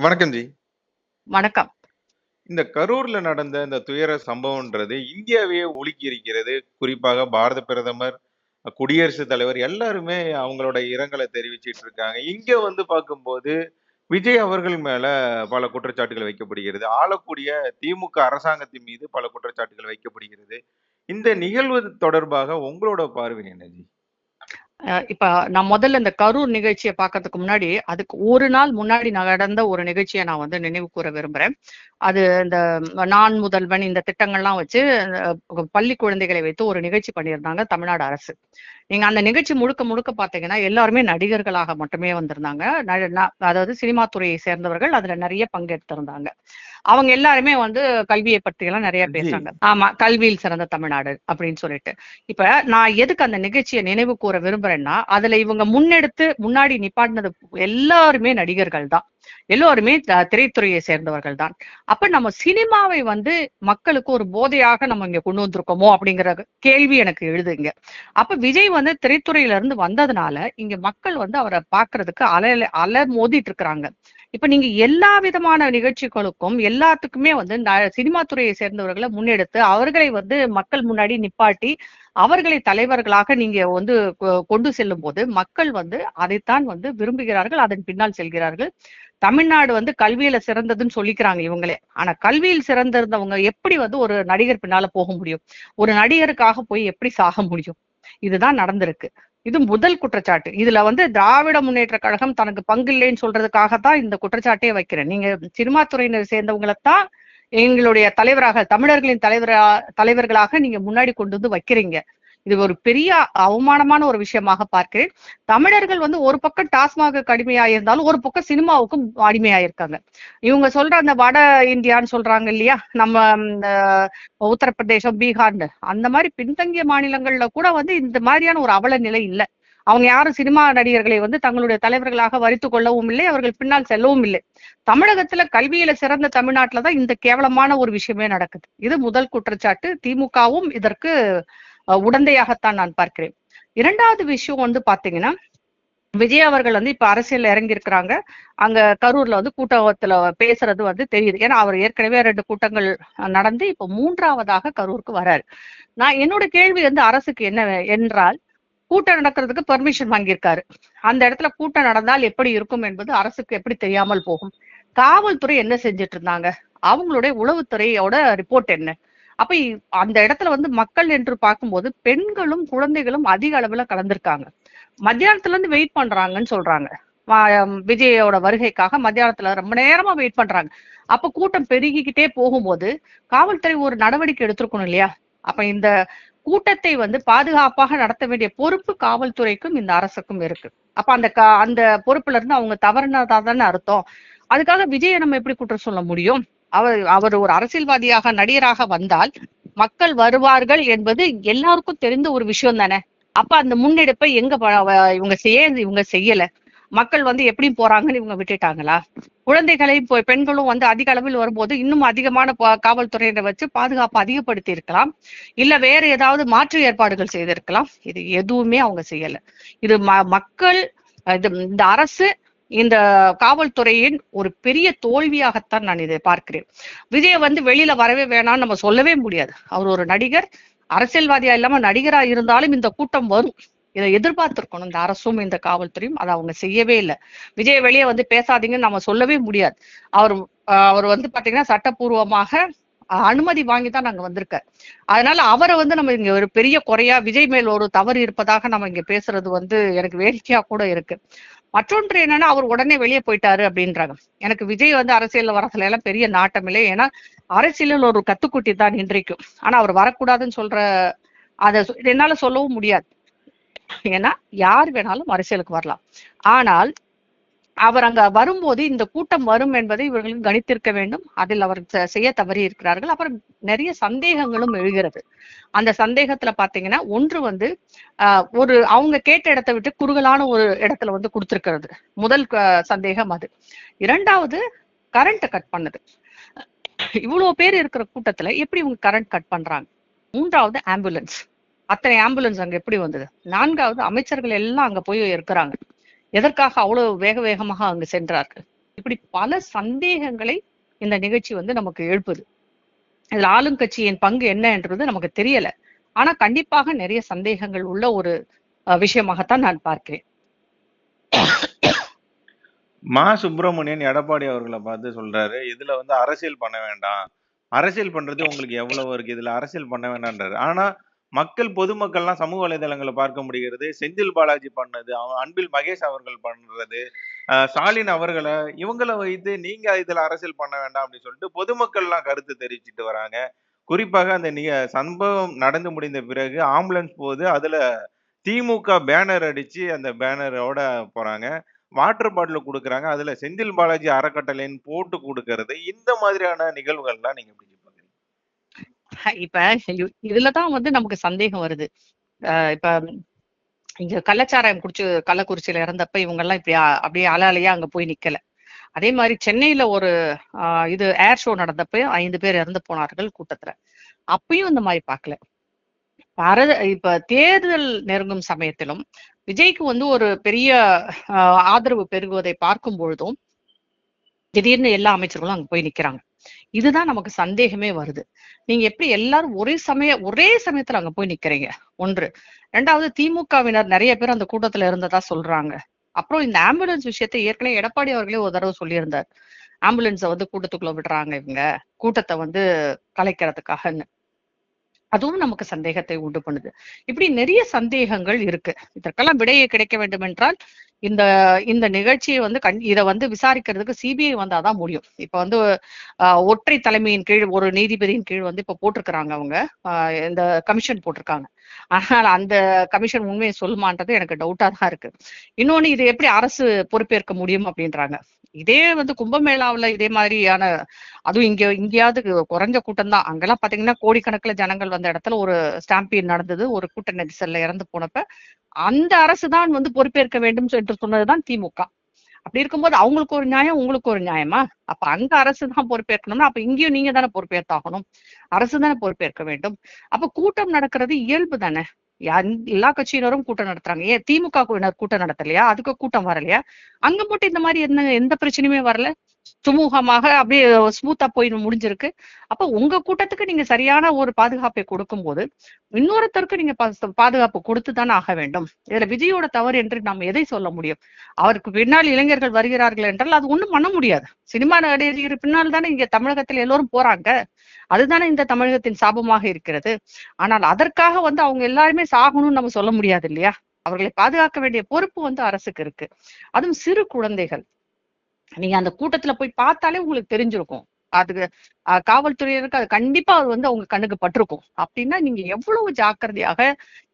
வணக்கம் ஜி. வணக்கம். இந்த கரூர்ல நடந்த இந்த துயர சம்பவம்ன்றது இந்தியாவையே உலுக்கி இருக்கிறது. குறிப்பாக பாரத பிரதமர், குடியரசுத் தலைவர் எல்லாருமே அவங்களோட இரங்கல தெரிவிச்சிட்டு இருக்காங்க. இங்க வந்து பார்க்கும்போது, விஜய் அவர்கள் மேல பல குற்றச்சாட்டுகள் வைக்கப்படுகிறது. ஆளக்கூடிய திமுக அரசாங்கத்தின் மீது பல குற்றச்சாட்டுகள் வைக்கப்படுகிறது. இந்த நிகழ்வு தொடர்பாக உங்களோட பார்வை என்ன ஜி? இப்ப நான் முதல்ல இந்த கரூர் நிகழ்ச்சியை பார்க்கறதுக்கு முன்னாடி, அதுக்கு ஒரு நாள் முன்னாடி நடந்த ஒரு நிகழ்ச்சியை நான் வந்து நினைவு கூற விரும்புறேன். அது இந்த நான் முதல்வன் இந்த திட்டங்கள்லாம் வச்சு பள்ளி குழந்தைகளை வைத்து ஒரு நிகழ்ச்சி பண்ணியிருந்தாங்க தமிழ்நாடு அரசு. நீங்க அந்த நிகழ்ச்சி முழுக்க முழுக்க பார்த்தீங்கன்னா, எல்லாருமே நடிகர்களாக மட்டுமே வந்திருந்தாங்க. அதாவது சினிமா துறையை சேர்ந்தவர்கள் அதுல நெறைய பங்கெடுத்திருந்தாங்க. அவங்க எல்லாருமே வந்து கல்விய பற்றியெல்லாம் நெறைய ஜி. பேசுனாங்க. ஆமா, கல்வியில் சிறந்த தமிழ்நாடு அப்படின்னு சொல்லிட்டு. இப்ப நான் எதுக்கு அந்த நிகழ்ச்சிய நினைவு கூற விரும்புறேன்னா, அதுல இவங்க முன்னெடுத்து முன்னாடி நிப்பாட்டினது எல்லாருமே நடிகர்கள் தான். எல்லோருமே திரைத்துறையை சேர்ந்தவர்கள் தான். அப்ப நம்ம சினிமாவை வந்து மக்களுக்கு ஒரு போதையாக நம்ம இங்க கொண்டு வந்திருக்கோமோ அப்படிங்கிற கேள்வி எனக்கு எழுது இங்க. அப்ப விஜய் வந்து திரைத்துறையில இருந்து வந்ததுனால, இங்க மக்கள் வந்து அவர பார்க்கறதுக்கு அலைல அலமோதிட்டு இருக்கிறாங்க. இப்ப நீங்க எல்லா விதமான நிகழ்ச்சிகளுக்கும், எல்லாத்துக்குமே வந்து ந சினிமா துறையை சேர்ந்தவர்களை முன்னெடுத்து, அவர்களை வந்து மக்கள் முன்னாடி நிப்பாட்டி, அவர்களை தலைவர்களாக நீங்க வந்து கொ கொண்டு செல்லும்போது, மக்கள் வந்து அதைத்தான் வந்து விரும்புகிறார்கள். அதன் பின்னால் செல்கிறார்கள். தமிழ்நாடு வந்து கல்வியில சிறந்ததுன்னு சொல்லிக்கிறாங்க இவங்களே. ஆனா கல்வியில் சிறந்திருந்தவங்க எப்படி வந்து ஒரு நடிகர் பின்னால போக முடியும்? ஒரு நடிகருக்காக போய் எப்படி சாக முடியும்? இதுதான் நடந்திருக்கு. இது முதல் குற்றச்சாட்டு. இதுல வந்து திராவிட முன்னேற்றக் கழகம் தனக்கு பங்கில்லைன்னு சொல்றதுக்காக தான் இந்த குற்றச்சாட்டே வைக்கிறேன். நீங்க சினிமா துறையினர் சேர்ந்தவங்களை தான் எங்களுடைய தலைவராக தமிழர்களின் தலைவரா தலைவர்களாக நீங்க முன்னாடி கொண்டு வந்து வைக்கிறீங்க. இது ஒரு பெரிய அவமானமான ஒரு விஷயமாக பார்க்கிறேன். தமிழர்கள் வந்து ஒரு பக்கம் டாஸ்மாக கடுமையா இருந்தாலும் ஒரு பக்கம் சினிமாவுக்கும் அடிமையாயிருக்காங்க. இவங்க சொல்ற அந்த வட இந்தியான்னு சொல்றாங்க இல்லையா? நம்ம இந்த உத்தரப்பிரதேசம், பீகார்னு அந்த மாதிரி பின்தங்கிய மாநிலங்கள்ல கூட வந்து இந்த மாதிரியான ஒரு அவல நிலை இல்ல. அவங்க யாரும் சினிமா நடிகர்களை வந்து தங்களுடைய தலைவர்களாக வரித்துக் கொள்ளவும் இல்லை. அவர்கள் பின்னால் செல்லவும் இல்லை. தமிழகத்துல கல்வியில சிறந்த தமிழ்நாட்டுல தான் இந்த கேவலமான ஒரு விஷயமே நடக்குது. இது முதல் குற்றச்சாட்டு. திமுகவும் இதற்கு உடந்தையாகத்தான் நான் பார்க்கிறேன். இரண்டாவது விஷயம் வந்து பார்த்தீங்கன்னா, விஜய் அவர்கள் வந்து இப்ப இறங்கி இறங்கியிருக்கிறாங்க. அங்க கரூர்ல வந்து கூட்டத்துல பேசுறது வந்து தெரியுது. ஏன்னா, அவர் ஏற்கனவே ரெண்டு கூட்டங்கள் நடந்து இப்ப மூன்றாவதாக கரூருக்கு வராரு. நான் என்னோட கேள்வி வந்து அரசுக்கு என்ன என்றால், கூட்டம் நடக்கிறதுக்கு பெர்மிஷன் வாங்கியிருக்காரு. அந்த இடத்துல கூட்டம் நடந்தால் எப்படி இருக்கும் என்பது அரசுக்கு எப்படி தெரியாமல் போகும்? காவல்துறை என்ன செஞ்சுட்டு இருந்தாங்க? அவங்களுடைய உளவுத்துறையோட ரிப்போர்ட் என்ன? அப்ப அந்த இடத்துல வந்து மக்கள் என்று பார்க்கும்போது, பெண்களும், குழந்தைகளும் அதிக அளவுல கலந்திருக்காங்க. மத்தியானத்துல இருந்து வெயிட் பண்றாங்கன்னு சொல்றாங்க. விஜயோட வருகைக்காக மத்தியானத்துல ரொம்ப நேரமா வெயிட் பண்றாங்க. அப்ப கூட்டம் பெருகிக்கிட்டே போகும்போது, காவல்துறை ஒரு நடவடிக்கை எடுத்திருக்கணும் இல்லையா? அப்ப இந்த கூட்டத்தை வந்து பாதுகாப்பாக நடத்த வேண்டிய பொறுப்பு காவல்துறைக்கும், இந்த அரசுக்கும் இருக்கு. அப்ப அந்த க அந்த பொறுப்புல இருந்து அவங்க தவறுனதா தானே அர்த்தம். அதுக்காக விஜய நம்ம எப்படி குற்றம் சொல்ல முடியும்? அவர் அவர் ஒரு அரசியல்வாதியாக, நடிகராக வந்தால், மக்கள் வருவார்கள் என்பது எல்லாருக்கும் தெரிந்த ஒரு விஷயம் தானே! அப்ப அந்த முன்னெடுப்பை எங்க ப இவங்க செய்ய இவங்க செய்யல? மக்கள் வந்து எப்படி போறாங்கன்னு இவங்க விட்டுட்டாங்களா? குழந்தைகளை பெண்களும் வந்து அதிக அளவில் வரும்போது, இன்னும் அதிகமான காவல்துறையினரை வச்சு பாதுகாப்பு அதிகப்படுத்தி இருக்கலாம். இல்ல வேற ஏதாவது மாற்று ஏற்பாடுகள் செய்திருக்கலாம். இது எதுவுமே அவங்க செய்யல. இது ம மக்கள் இது இந்த அரசு, இந்த காவல்துறையின் ஒரு பெரிய தோல்வியாகத்தான் நான் இதை பார்க்கிறேன். விஜயை வந்து வெளியில வரவே வேணாம்னு நம்ம சொல்லவே முடியாது. அவர் ஒரு நடிகர். அரசியல்வாதியா இல்லாம நடிகரா இருந்தாலும் இந்த கூட்டம் வரும். இதை எதிர்பார்த்திருக்கணும் இந்த அரசும், இந்த காவல்துறையும். அதை அவங்க செய்யவே இல்ல. விஜய வெளியே வந்து பேசாதீங்கன்னு நம்ம சொல்லவே முடியாது. அவர் அவர் வந்து பார்த்தீங்கன்னா, சட்டப்பூர்வமாக அனுமதி வாங்கி தான் அங்க வந்திருக்கார். அதனால அவரை வந்து நம்ம இங்க ஒரு பெரிய குறையா, விஜய் மேல் ஒரு தவறு இருப்பதாக நம்ம இங்க பேசுறது வந்து எனக்கு வேடிக்கையா கூட இருக்கு. மற்றொன்று என்னன்னா, அவர் உடனே வெளியே போயிட்டாரு அப்படின்றாங்க. எனக்கு விஜய் வந்து அரசியல்ல வரதுல எல்லாம் பெரிய நாட்டம் இல்லை. ஏன்னா, அரசியலில் ஒரு கத்துக்குட்டி தான் இன்றைக்கும். ஆனா அவர் வரக்கூடாதுன்னு சொல்ற அத என்னால சொல்லவும் முடியாது. ஏன்னா, யார் வேணாலும் அரசியலுக்கு வரலாம். ஆனால், அவர் அங்க வரும்போது இந்த கூட்டம் வரும் என்பதை இவர்களும் கணித்திருக்க வேண்டும். அதில் அவர் செ செய்ய தவறியிருக்கிறார்கள். அப்புறம் நிறைய சந்தேகங்களும் எழுகிறது. அந்த சந்தேகத்துல பாத்தீங்கன்னா ஒன்று வந்து ஒரு அவங்க கேட்ட இடத்தை விட்டு குறுகலான ஒரு இடத்துல வந்து கொடுத்திருக்கிறது முதல் சந்தேகம் அது. இரண்டாவது கரண்ட் கட் பண்ணுது இவ்வளவு பேர் இருக்கிற கூட்டத்துல எப்படி இவங்க கரண்ட் கட் பண்றாங்க? மூன்றாவது ஆம்புலன்ஸ். அத்தனை ஆம்புலன்ஸ் அங்க எப்படி வந்தது? நான்காவது அமைச்சர்கள் எல்லாம் அங்க போய் இருக்கிறாங்க. எதற்காக அவ்வளவு வேக வேகமாக அங்கு சென்றார்கள்? இப்படி பல சந்தேகங்களை இந்த நிகழ்ச்சி வந்து நமக்கு எழுப்புது. இதுல ஆளுங்கட்சியின் பங்கு என்ன என்றது நமக்கு தெரியல. ஆனா கண்டிப்பாக நிறைய சந்தேகங்கள் உள்ள ஒரு விஷயமாகத்தான் நான் பார்க்கிறேன். மா சுப்பிரமணியன் எடப்பாடி அவர்களை பார்த்து சொல்றாரு இதுல வந்து அரசியல் பண்ண வேண்டாம். அரசியல் பண்றது உங்களுக்கு எவ்வளவு இருக்கு? இதுல அரசியல் பண்ண வேண்டாம்ன்றாரு. ஆனா மக்கள் பொதுமக்கள்லாம் சமூக வலைதளங்களை பார்க்க முடிகிறது. செந்தில் பாலாஜி பண்ணது அன்பில் மகேஷ் அவர்கள் பண்றது ஸ்டாலின் அவர்களை இவங்களை வைத்து நீங்க இதுல அரசியல் பண்ண வேண்டாம் அப்படின்னு சொல்லிட்டு பொதுமக்கள்லாம் கருத்து தெரிவிச்சிட்டு வராங்க. குறிப்பாக அந்த நிக சம்பவம் நடந்து முடிந்த பிறகு ஆம்புலன்ஸ் போது அதுல திமுக பேனர் அடிச்சு அந்த பேனரோட போறாங்க. வாட்டர் பாட்டில் கொடுக்குறாங்க. அதுல செந்தில் பாலாஜி அறக்கட்டளைன்னு போட்டு கொடுக்கறது. இந்த மாதிரியான நிகழ்வுகள்லாம் நீங்க எப்படி இப்ப இதுலதான் வந்து நமக்கு சந்தேகம் வருது. இப்ப இங்க கள்ளச்சாராயம் குடிச்சு கள்ளக்குறிச்சியில இறந்தப்ப இவங்க எல்லாம் இப்படி அப்படியே அலாலையா அங்க போய் நிக்கல. அதே மாதிரி சென்னையில ஒரு இது ஏர் ஷோ நடந்தப்ப ஐந்து பேர் இறந்து போனார்கள் கூட்டத்துல. அப்பயும் இந்த மாதிரி பார்க்கல. பரத இப்ப தேர்தல் நெருங்கும் சமயத்திலும் விஜய்க்கு வந்து ஒரு பெரிய ஆஹ் ஆதரவு பெருகுவதை பார்க்கும் பொழுதும் திடீர்னு எல்லா அமைச்சர்களும் அங்க போய் நிக்கிறாங்க. இதுதான் நமக்கு சந்தேகமே வருது. நீங்க எப்படி எல்லாரும் ஒரே சமய ஒரே சமயத்துல அங்க போய் நிக்கிறீங்க? ஒன்று. ரெண்டாவது திமுகவினர் நிறைய பேர் அந்த கூட்டத்துல இருந்ததா சொல்றாங்க. அப்புறம் இந்த ஆம்புலன்ஸ் விஷயத்தை ஏற்கனவே எடப்பாடி அவர்களே ஒரு தடவை சொல்லியிருந்தார். ஆம்புலன்ஸை வந்து கூட்டத்துக்குள்ள விடுறாங்க இவங்க. கூட்டத்தை வந்து கலைக்கிறதுக்காகன்னு. அதுவும் நமக்கு சந்தேகத்தை உண்டு பண்ணுது. இப்படி நிறைய சந்தேகங்கள் இருக்கு. இதற்கெல்லாம் விடையை கிடைக்க வேண்டும் என்றால் இந்த இந்த நிகழ்ச்சியை வந்து கண் இதை வந்து விசாரிக்கிறதுக்கு சிபிஐ வந்தாதான் முடியும். இப்ப வந்து ஆஹ், ஒற்றை தலைமையின் கீழ் ஒரு நீதிபதியின் கீழ் வந்து இப்ப போட்டிருக்கிறாங்க அவங்க. இந்த கமிஷன் போட்டிருக்காங்க. ஆனால் அந்த கமிஷன் உண்மையை சொல்லுமான்றது எனக்கு டவுட்டா தான் இருக்கு. இன்னொன்னு இது எப்படி அரசு பொறுப்பேற்க முடியும் அப்படின்றாங்க. இதே வந்து கும்பமேளாவுல இதே மாதிரியான அதுவும் இங்க இங்கேயாவது குறைஞ்ச கூட்டம் தான். அங்கெல்லாம் பாத்தீங்கன்னா கோடிக்கணக்குல ஜனங்கள் வந்த இடத்துல ஒரு ஸ்டாம்பியன் நடந்தது. ஒரு கூட்ட நெரிசல்ல இறந்து போனப்ப அந்த அரசு தான் வந்து பொறுப்பேற்க வேண்டும் என்று சொன்னதுதான் திமுக. அப்படி இருக்கும்போது அவங்களுக்கு ஒரு நியாயம் உங்களுக்கு ஒரு நியாயமா? அப்ப அங்க அரசு தான் பொறுப்பேற்கணும்னா அப்ப இங்கேயும் நீங்க தானே பொறுப்பேற்றாகணும் அரசு தானே பொறுப்பேற்க வேண்டும். அப்ப கூட்டம் நடக்கிறது இயல்பு தானே? எல்லா கட்சியினரும் கூட்டம் நடத்துறாங்க. ஏன் திமுக கூட்டம் நடத்தலையா? அதுக்கு கூட்டம் வரலையா? அங்க மட்டும் இந்த மாதிரி என்ன எந்த பிரச்சனையுமே வரல? சுமூகமாக அப்படியே ஸ்மூத்தா போய் முடிஞ்சிருக்கு. அப்ப உங்க கூட்டத்துக்கு நீங்க சரியான ஒரு பாதுகாப்பை கொடுக்கும் போது இன்னொருத்தருக்கு நீங்க பா- பாதுகாப்பு கொடுத்து தானே ஆக வேண்டும். இதுல விஜயோட தவறு என்று நாம் எதை சொல்ல முடியும்? அவருக்கு பின்னால் இளைஞர்கள் வருகிறார்கள் என்றால் அது ஒண்ணும் பண்ண முடியாது. சினிமா நடிகர் பின்னால் தானே இங்க தமிழகத்தில் எல்லோரும் போறாங்க. அதுதானே இந்த தமிழகத்தின் சாபமாக இருக்கிறது. ஆனால் அதற்காக வந்து அவங்க எல்லாருமே சாகணும்னு நம்ம சொல்ல முடியாது இல்லையா? அவர்களை பாதுகாக்க வேண்டிய பொறுப்பு வந்து அரசுக்கு இருக்கு. அதுவும் சிறு குழந்தைகள். நீங்க அந்த கூட்டத்துல போய் பார்த்தாலே உங்களுக்கு தெரிஞ்சிருக்கும். அதுக்கு காவல்துறையினருக்கு அது கண்டிப்பா அது வந்து அவங்க கண்ணுக்கு பட்டிருக்கும். அப்படின்னா நீங்க எவ்வளவு ஜாக்கிரதையாக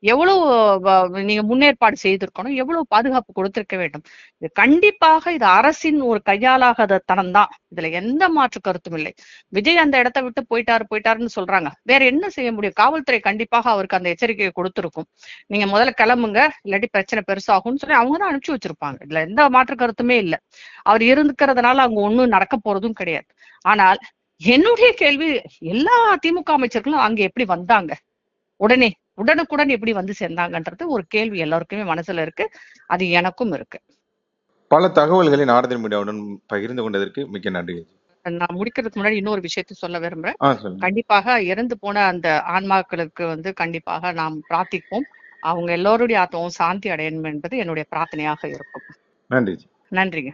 எவ்வளவு வ- நீங்க முன்னேற்பாடு செய்திருக்கணும் எவ்வளவு பாதுகாப்பு கொடுத்திருக்க வேண்டும். இது கண்டிப்பாக இது அரசின் ஒரு கையாலாகாத தனம் தான் இதுல எந்த மாற்று கருத்தும் இல்லை. விஜய் அந்த இடத்த விட்டு போயிட்டாரு போயிட்டாருன்னு சொல்றாங்க. வேற என்ன செய்ய முடியும்? காவல்துறை கண்டிப்பாக அவருக்கு அந்த எச்சரிக்கையை கொடுத்திருக்கும். நீங்க முதல்ல கிளம்புங்க இல்லாட்டி பிரச்சனை பெருசாகும்னு சொல்லி அவங்க தான் அனுப்பிச்சு வச்சிருப்பாங்க. இதுல எந்த மாற்று கருத்துமே இல்ல. அவர் இருந்துக்கிறதுனால அவங்க ஒண்ணும் நடக்க போறதும் கிடையாது. ஆனால் என்னுடைய கேள்வி எல்லா திமுக அமைச்சர்களும் அங்க எப்படி வந்தாங்க? உடனே உடனுக்குடன் எப்படி வந்து சேர்ந்தாங்கன்றது ஒரு கேள்வி எல்லாருக்குமே மனசுல இருக்கு. அது எனக்கும் இருக்கு. பல தகவல்களை நாரதன் மீடியாவுடன் பகிர்ந்து கொண்டதற்கு மிக்க நன்றி. நான் முடிக்கிறதுக்கு முன்னாடி இன்னொரு விஷயத்தை சொல்ல விரும்புறேன். கண்டிப்பாக இறந்து போன அந்த ஆன்மாக்களுக்கு வந்து கண்டிப்பாக நாம் பிரார்த்திப்போம். அவங்க எல்லோருடைய ஆத்மாவும் சாந்தி அடையணும் என்பது என்னுடைய பிரார்த்தனையாக இருக்கும். நன்றி. நன்றிங்க.